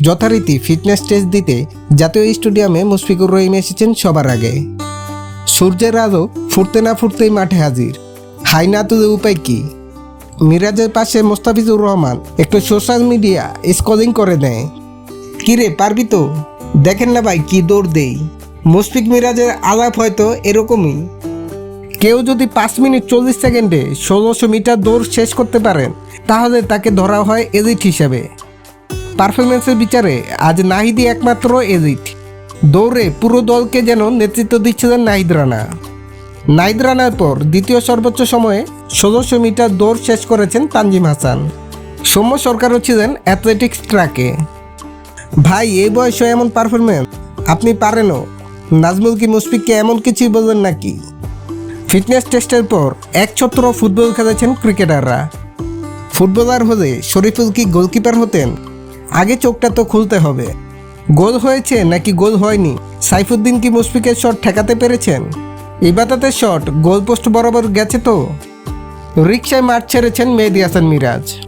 যথারীতি fitness test দিতে জাতীয় স্টেডিয়ামে মুশফিকুর রহিম এসেছেন সবার আগে। সূর্যের আলো ফুটতে না ফুটতেই মাঠে হাজির। হাই না তুলে উপায় কি? মিরাজের পাশে মোস্তাফিজুর রহমান একটু সোশ্যাল মিডিয়া স্কলিং করে দেয় কিরে, পারবি তো? দেখেন না ভাই, কি দৌড় দেই। মুশফিক মিরাজের আলাপ হয়তো এরকমই। কেউ যদি পাঁচ মিনিট চল্লিশ সেকেন্ডে ষোলোশো মিটার দৌড় শেষ করতে পারেন, তাহলে তাকে ধরা হয় এলিট হিসেবে। পারফরমেন্সের বিচারে আজ নাহিদি একমাত্র এলিট। দৌড়ে পুরো দলকে যেন নেতৃত্ব দিচ্ছিলেন নাহিদ রানা। নাহিদ রানার পর দ্বিতীয় সর্বোচ্চ সময়ে ষোলোশো মিটার দৌড় শেষ করেছেন তানজিম হাসান। সৌম্য সরকারও ছিলেন অ্যাথলেটিক্স ট্র্যাকে। ভাই এই বয়সে এমন পারফরমেন্স আপনি পারেনও? নাজমুল কি মুশফিককে এমন কিছুই বললেন নাকি? ফিটনেস টেস্টের পর এক ছত্র ফুটবল খেলেছেন ক্রিকেটাররা। ফুটবলার হলে শরীফুল কি গোলকিপার হতেন? আগে চোখটা তো খুলতে হবে। গোল হয়েছে নাকি গোল হয়নি? সাইফুদ্দিন কি মুশফিকের শট ঠেকাতে পেরেছেন? ইবাদতের শট গোলপোস্ট বরাবর গেছে তো? রিক্সায় মাঠ ছেড়েছেন মেহেদি হাসান মিরাজ।